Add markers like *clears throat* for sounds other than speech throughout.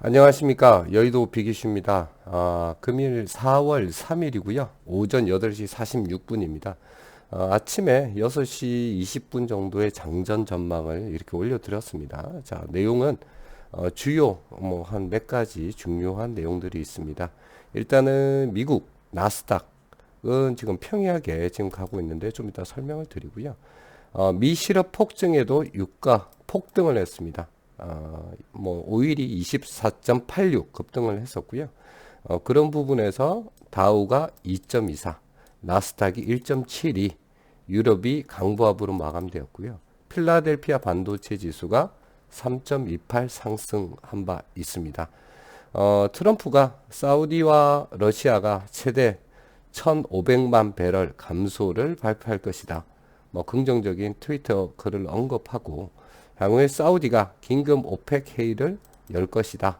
안녕하십니까. 여의도 비기슈입니다. 아, 금일 4월 3일이고요. 오전 8시 46분입니다. 아, 아침에 6시 20분 정도의 장전 전망을 이렇게 올려드렸습니다. 자 내용은 어, 주요 뭐 한 몇 가지 중요한 내용들이 있습니다. 일단은 미국 나스닥은 지금 평이하게 지금 가고 있는데 좀 이따 설명을 드리고요. 어, 미 실업 폭증에도 유가 폭등을 했습니다 어, 뭐 오일이 24.86 급등을 했었고요. 어, 그런 부분에서 다우가 2.24, 나스닥이 1.72, 유럽이 강보합으로 마감되었고요. 필라델피아 반도체 지수가 3.28 상승한 바 있습니다. 어, 트럼프가 사우디와 러시아가 최대 1,500만 배럴 감소를 발표할 것이다. 뭐 긍정적인 트위터 글을 언급하고 향후에 사우디가 긴급 오펙 회의를 열 것이다.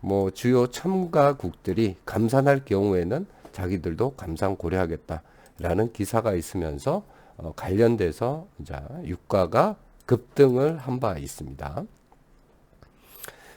뭐 주요 참가국들이 감산할 경우에는 자기들도 감산 고려하겠다 라는 기사가 있으면서 어, 관련돼서 이제 유가가 급등을 한 바 있습니다.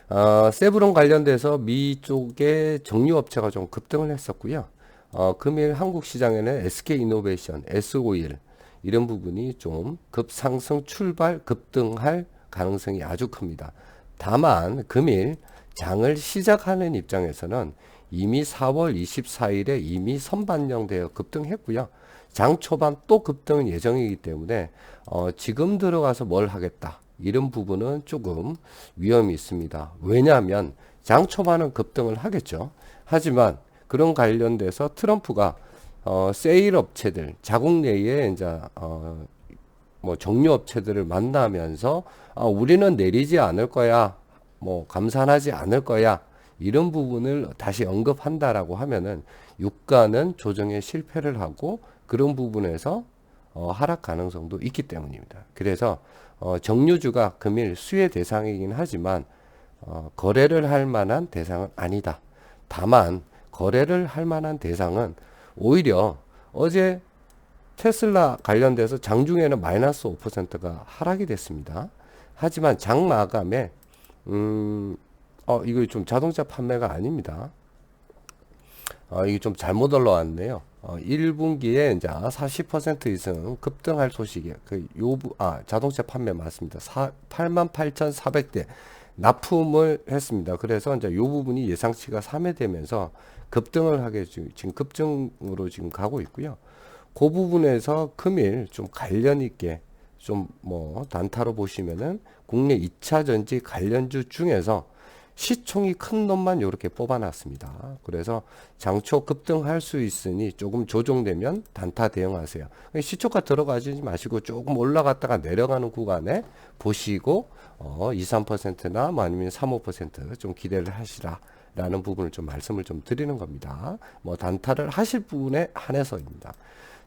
어, 세브론 관련돼서 미 쪽의 정유업체가 좀 급등을 했었고요. 어, 금일 한국 시장에는 SK 이노베이션, S51 이런 부분이 좀 급상승 출발 급등할 가능성이 아주 큽니다. 다만 금일 장을 시작하는 입장에서는 이미 4월 24일에 이미 선반영되어 급등했고요. 장 초반 또 급등은 예정이기 때문에 어, 지금 들어가서 뭘 하겠다 이런 부분은 조금 위험이 있습니다. 왜냐하면 장 초반은 급등을 하겠죠. 하지만 그런 관련돼서 트럼프가 어, 세일 업체들, 자국 내에 이제 어, 뭐 정유 업체들을 만나면서 아, 우리는 내리지 않을 거야, 뭐 감산하지 않을 거야 이런 부분을 다시 언급한다라고 하면은 유가는 조정에 실패를 하고 그런 부분에서 어, 하락 가능성도 있기 때문입니다. 그래서 어, 정유주가 금일 수혜 대상이긴 하지만 어, 거래를 할 만한 대상은 아니다. 다만 거래를 할 만한 대상은 오히려 어제 테슬라 관련돼서 장중에는 마이너스 5%가 하락이 됐습니다. 하지만 장 마감에 음, 어, 이거 좀 자동차 판매가 아닙니다. 어, 이게 좀 잘못 올라왔네요. 어, 1분기에 이제 40% 이상 급등할 소식이 그 요부 아 자동차 판매 맞습니다. 88,400대 납품을 했습니다. 그래서 이제 요 부분이 예상치가 3회 되면서 급등을 하게 지금 급증으로 지금 가고 있고요. 그 부분에서 금일 좀 관련 있게 좀 뭐 단타로 보시면은 국내 2차 전지 관련주 중에서 시총이 큰 놈만 이렇게 뽑아놨습니다. 그래서 장초 급등할 수 있으니 조금 조정되면 단타 대응하세요. 시초가 들어가지 마시고 조금 올라갔다가 내려가는 구간에 보시고 어, 2, 3%나 뭐 아니면 3, 5%좀 기대를 하시라. 라는 부분을 좀 말씀을 좀 드리는 겁니다. 뭐 단타를 하실 부분에 한해서입니다.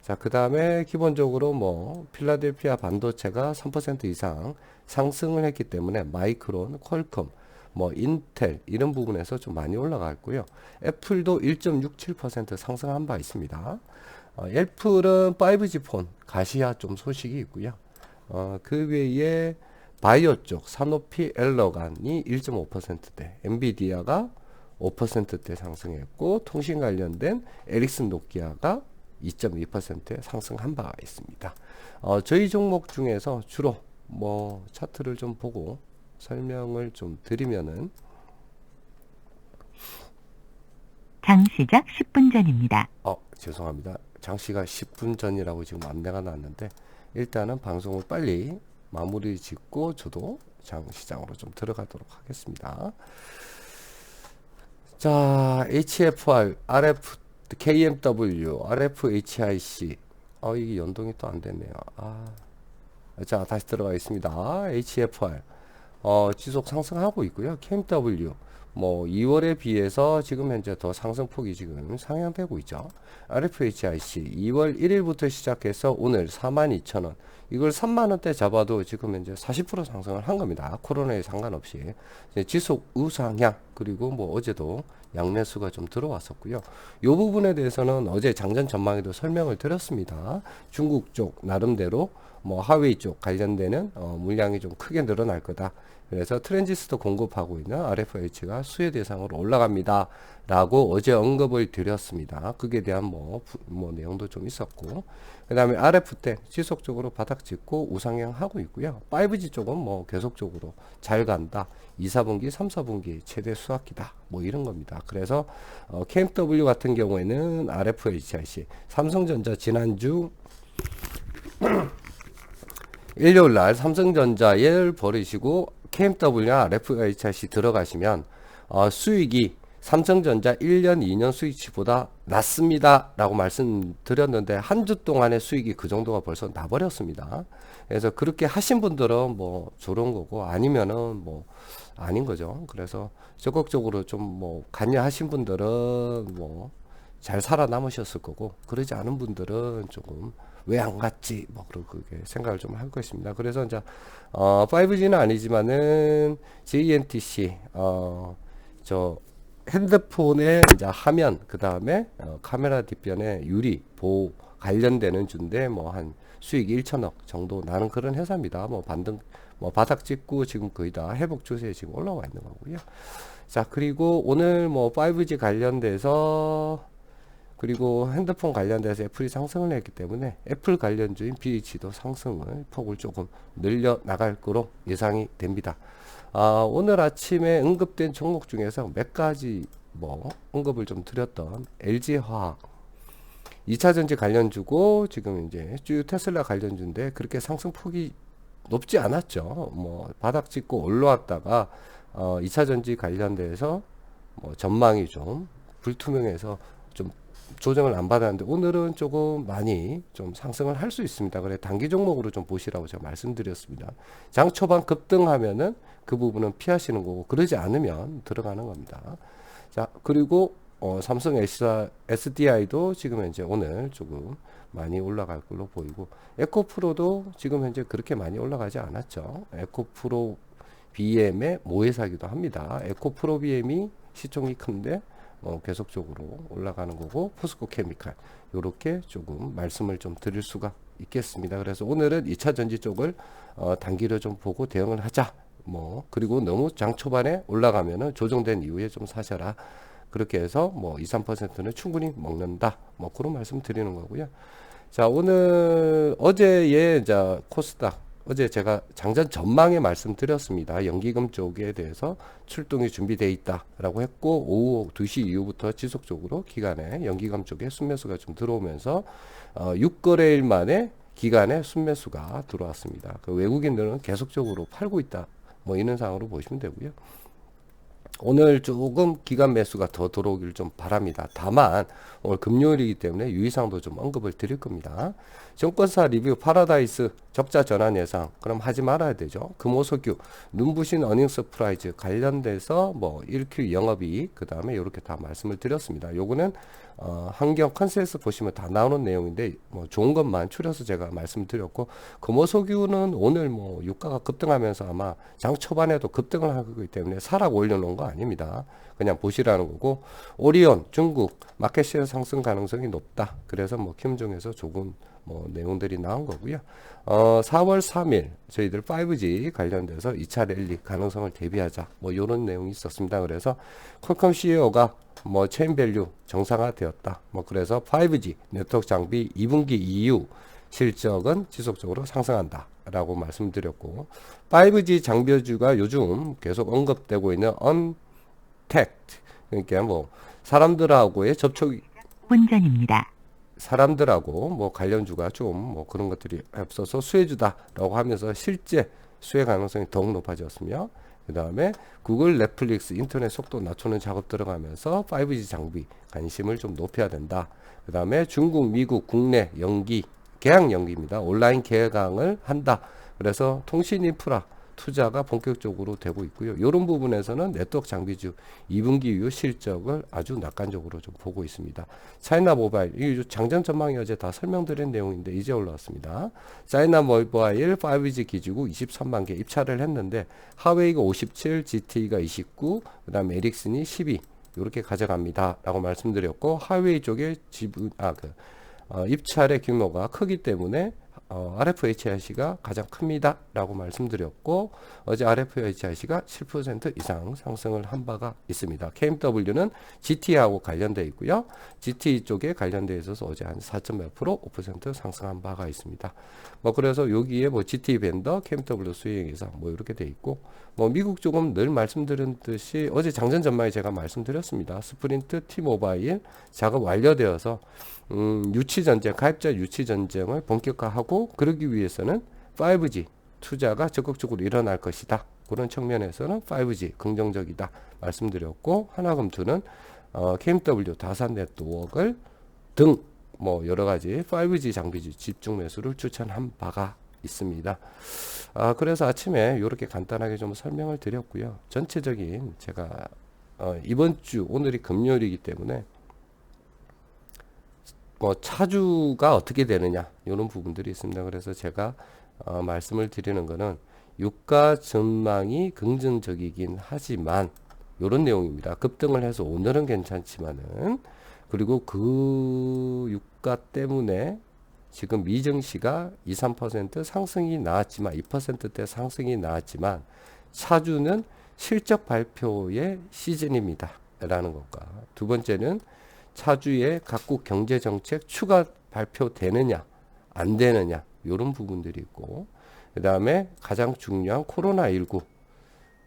자, 그 다음에 기본적으로 뭐 필라델피아 반도체가 3% 이상 상승을 했기 때문에 마이크론, 퀄컴, 뭐 인텔 이런 부분에서 좀 많이 올라갔고요. 애플도 1.67% 상승한 바 있습니다. 어, 애플은 5G 폰 가시아 좀 소식이 있고요. 어, 그 외에 바이오 쪽 산오피 엘러간이 1.5%대, 엔비디아가 5%대 상승했고 통신 관련된 에릭슨 노키아가 2.2% 상승한 바가 있습니다. 어, 저희 종목 중에서 주로 뭐 차트를 좀 보고 설명을 좀 드리면은 장 시작 10분 전입니다. 어 죄송합니다. 장시가 10분 전이라고 지금 안내가 났는데 일단은 방송을 빨리 마무리 짓고 저도 장시장으로 좀 들어가도록 하겠습니다. 자 HFR, RF KMW, RFHIC. 어, 이게 연동이 또안 됐네요. 아. 자, 다시 들어가 있습니다. HFR. 어, 지속 상승하고 있고요. KMW. 뭐 2월에 비해서 지금 현재 더 상승폭이 지금 상향되고 있죠. RFHIC 2월 1일부터 시작해서 오늘 42,000원. 이걸 3만원대 잡아도 지금 현재 40% 상승을 한 겁니다. 코로나에 상관없이. 지속 우상향. 그리고 뭐 어제도 양매수가 좀 들어왔었고요. 이 부분에 대해서는 어제 장전 전망에도 설명을 드렸습니다. 중국 쪽 나름대로 뭐 하웨이 쪽 관련되는 어, 물량이 좀 크게 늘어날 거다. 그래서 트랜지스터 공급하고 있는 RFH가 수혜 대상으로 올라갑니다. 라고 어제 언급을 드렸습니다. 그에 대한 뭐, 부- 뭐 내용도 좀 있었고. 그 다음에 RF10 지속적으로 바닥 짚고 우상향 하고 있고요. 5G 쪽은 뭐 계속적으로 잘 간다. 2, 4분기, 3, 4분기 최대 수학기다. 뭐 이런 겁니다. 그래서 어, KMW 같은 경우에는 RFHIC, 삼성전자 지난주 *clears throat* 일요일 날 삼성전자를 버리시고 KMW나 RFHIC 들어가시면 어, 수익이 삼성전자 1년, 2년 수익치보다 낮습니다. 라고 말씀드렸는데 한 주 동안의 수익이 그 정도가 벌써 나버렸습니다. 그래서 그렇게 하신 분들은 뭐 좋은 거고 아니면은 뭐 아닌 거죠. 그래서 적극적으로 좀 뭐 관여하신 분들은 뭐 잘 살아남으셨을 거고 그러지 않은 분들은 조금 왜 안 갔지 뭐 그렇게 생각을 좀할 것입니다. 그래서 이제 어 5G는 아니지만은 JNTC 어저 핸드폰의 이제 화면 그 다음에 어, 카메라 뒷변에 유리 보호 관련되는 주인데 뭐 한 수익 1천억 정도 나는 그런 회사입니다. 뭐 반등 뭐 바닥 찍고 지금 거의 다 회복 추세에 지금 올라와 있는 거고요. 자 그리고 오늘 뭐 5G 관련돼서 그리고 핸드폰 관련돼서 애플이 상승을 했기 때문에 애플 관련주인 BH도 상승을 폭을 조금 늘려 나갈 거로 예상이 됩니다. 아, 오늘 아침에 언급된 종목 중에서 몇 가지 뭐 언급을 좀 드렸던 LG화학 2차 전지 관련주고 지금 이제 주 테슬라 관련주인데 그렇게 상승폭이 높지 않았죠. 뭐 바닥 찍고 올라왔다가 어 2차 전지 관련돼서 뭐 전망이 좀 불투명해서 좀 조정을 안 받았는데 오늘은 조금 많이 좀 상승을 할 수 있습니다. 그래 단기 종목으로 좀 보시라고 제가 말씀드렸습니다. 장 초반 급등하면은 그 부분은 피하시는 거고 그러지 않으면 들어가는 겁니다. 자 그리고 어, 삼성 SDI도 지금 현재 오늘 조금 많이 올라갈 걸로 보이고 에코프로도 지금 현재 그렇게 많이 올라가지 않았죠. 에코프로 BM의 모회사기도 합니다. 에코프로 BM이 시총이 큰데 어, 계속적으로 올라가는 거고 포스코 케미칼 요렇게 조금 말씀을 좀 드릴 수가 있겠습니다. 그래서 오늘은 2차 전지 쪽을 어, 단기로 좀 보고 대응을 하자. 뭐 그리고 너무 장 초반에 올라가면은 조정된 이후에 좀 사셔라. 그렇게 해서 뭐 2, 3%는 충분히 먹는다. 뭐 그런 말씀 드리는 거고요. 자, 오늘 어제의 이제 코스닥 어제 제가 장전 전망에 말씀드렸습니다. 연기금 쪽에 대해서 출동이 준비되어 있다라고 했고 오후 2시 이후부터 지속적으로 기간에 연기금 쪽에 순매수가 좀 들어오면서 어, 6거래일 만에 기간에 순매수가 들어왔습니다. 그 외국인들은 계속적으로 팔고 있다. 뭐 이런 상황으로 보시면 되고요. 오늘 조금 기간 매수가 더 들어오길 좀 바랍니다. 다만 오늘 금요일이기 때문에 유의사항도 좀 언급을 드릴 겁니다. 정권사 리뷰 파라다이스 적자 전환 예상 그럼 하지 말아야 되죠. 금호석유 눈부신 어닝 서프라이즈 관련돼서 뭐 1Q 영업이익 그 다음에 이렇게 다 말씀을 드렸습니다. 요거는 어, 환경 컨센스 보시면 다 나오는 내용인데 뭐 좋은 것만 추려서 제가 말씀드렸고 금호석유는 오늘 뭐 유가가 급등하면서 아마 장 초반에도 급등을 하기 때문에 사라고 올려놓은 거 아닙니다. 그냥 보시라는 거고 오리온 중국 마켓시어 상승 가능성이 높다. 그래서 뭐 김종에서 조금 뭐 내용들이 나온 거고요. 어, 4월 3일 저희들 5G 관련돼서 2차 랠리 가능성을 대비하자. 뭐 이런 내용이 있었습니다. 그래서 퀄컴 CEO가 뭐 체인 밸류 정상화되었다. 뭐 그래서 5G 네트워크 장비 2분기 이후 실적은 지속적으로 상승한다. 라고 말씀드렸고 5G 장비주가 요즘 계속 언급되고 있는 언택트 그러니까 뭐 사람들하고의 접촉이 운전입니다. 사람들하고 뭐 관련주가 좀 뭐 그런 것들이 앞서서 수혜주다라고 하면서 실제 수혜 가능성이 더욱 높아졌으며 그 다음에 구글, 넷플릭스, 인터넷 속도 낮추는 작업 들어가면서 5G 장비 관심을 좀 높여야 된다. 그 다음에 중국, 미국, 국내 연기, 개항 연기입니다. 온라인 개항을 한다. 그래서 통신 인프라 투자가 본격적으로 되고 있고요. 이런 부분에서는 네트워크 장비주 2분기 이후 실적을 아주 낙관적으로 좀 보고 있습니다. 차이나 모바일, 이 장전 전망이 어제 다 설명드린 내용인데 이제 올라왔습니다. 차이나 모바일 5G 기지국 23만 개 입찰을 했는데 하웨이가 57, GT가 29, 그다음에 에릭슨이 12 이렇게 가져갑니다라고 말씀드렸고 하웨이 쪽에 지분 아그 어, 입찰의 규모가 크기 때문에 어, RFHIC가 가장 큽니다. 라고 말씀드렸고, 어제 RFHIC가 7% 이상 상승을 한 바가 있습니다. KMW는 GT하고 관련되어 있고요. GT 쪽에 관련되어 있어서 어제 한 4.몇 프로, 5% 상승한 바가 있습니다. 뭐, 그래서 여기에 뭐 GT 밴더, KMW 수행에서 뭐 이렇게 돼 있고, 뭐 미국 쪽은 늘 말씀드렸듯이 어제 장전 전망에 제가 말씀드렸습니다. 스프린트, T-모바일 작업 완료되어서 음, 유치 전쟁, 가입자 유치 전쟁을 본격화하고 그러기 위해서는 5G 투자가 적극적으로 일어날 것이다. 그런 측면에서는 5G 긍정적이다 말씀드렸고 하나금투는 어, KMW 다산 네트워크를 등 뭐 여러 가지 5G 장비 집중 매수를 추천한 바가 있습니다. 아, 그래서 아침에 이렇게 간단하게 좀 설명을 드렸고요. 전체적인 제가 어, 이번 주 오늘이 금요일이기 때문에 뭐 차주가 어떻게 되느냐 이런 부분들이 있습니다. 그래서 제가 어, 말씀을 드리는 거는 유가 전망이 긍정적이긴 하지만 이런 내용입니다. 급등을 해서 오늘은 괜찮지만은 그리고 그 유가 때문에 지금 미증시가 2, 3% 상승이 나왔지만 2%대 상승이 나왔지만 차주는 실적 발표의 시즌입니다. 라는 것과 두 번째는 차주의 각국 경제 정책 추가 발표되느냐 안 되느냐 이런 부분들이 있고 그 다음에 가장 중요한 코로나19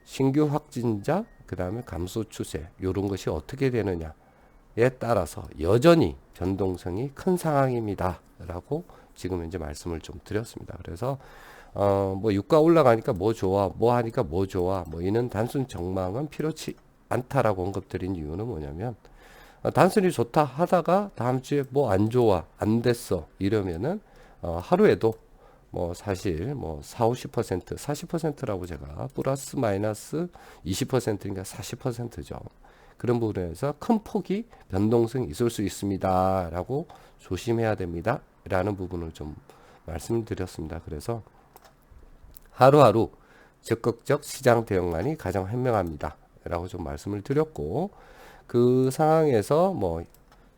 신규 확진자 그 다음에 감소 추세 이런 것이 어떻게 되느냐에 따라서 여전히 변동성이 큰 상황입니다. 라고 지금 현재 말씀을 좀 드렸습니다. 그래서 어 뭐 유가 올라가니까 뭐 좋아 뭐 하니까 뭐 좋아 뭐 이는 단순 정망은 필요치 않다라고 언급드린 이유는 뭐냐면 어, 단순히 좋다 하다가 다음 주에 뭐 안 좋아 안 됐어 이러면은 어, 하루에도 뭐 사실 뭐 4, 50% 40%라고 제가 플러스 마이너스 20%인가 40%죠. 그런 부분에서 큰 폭이 변동성이 있을 수 있습니다 라고 조심해야 됩니다 라는 부분을 좀 말씀드렸습니다. 그래서 하루하루 적극적 시장 대응만이 가장 현명합니다 라고 좀 말씀을 드렸고 그 상황에서 뭐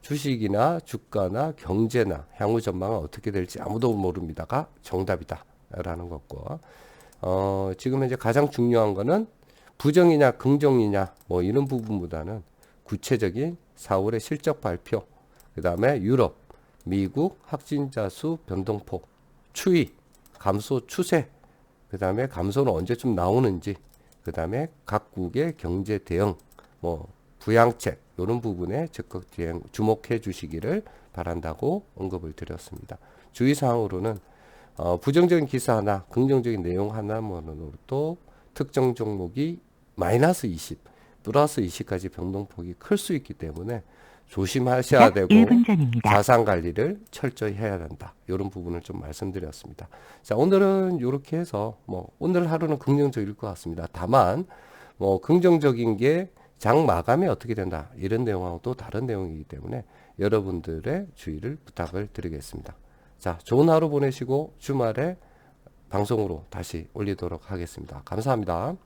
주식이나 주가나 경제나 향후 전망은 어떻게 될지 아무도 모릅니다가 정답이다라는 것과 어 지금 현재 가장 중요한 거는 부정이냐 긍정이냐 뭐 이런 부분보다는 구체적인 4월의 실적 발표 그 다음에 유럽 미국 확진자 수 변동폭 추이 감소 추세 그 다음에 감소는 언제쯤 나오는지 그 다음에 각국의 경제 대응 뭐 부양책 이런 부분에 적극 대응 주목해 주시기를 바란다고 언급을 드렸습니다. 주의사항으로는 어, 부정적인 기사나 긍정적인 내용 하나만으로도 특정 종목이 마이너스 20, 플러스 20까지 변동폭이 클 수 있기 때문에 조심하셔야 약 되고 1분 전입니다. 자산 관리를 철저히 해야 된다. 이런 부분을 좀 말씀드렸습니다. 자, 오늘은 이렇게 해서 뭐 오늘 하루는 긍정적일 것 같습니다. 다만 뭐 긍정적인 게 장 마감이 어떻게 된다. 이런 내용하고 또 다른 내용이기 때문에 여러분들의 주의를 부탁을 드리겠습니다. 자, 좋은 하루 보내시고 주말에 방송으로 다시 올리도록 하겠습니다. 감사합니다.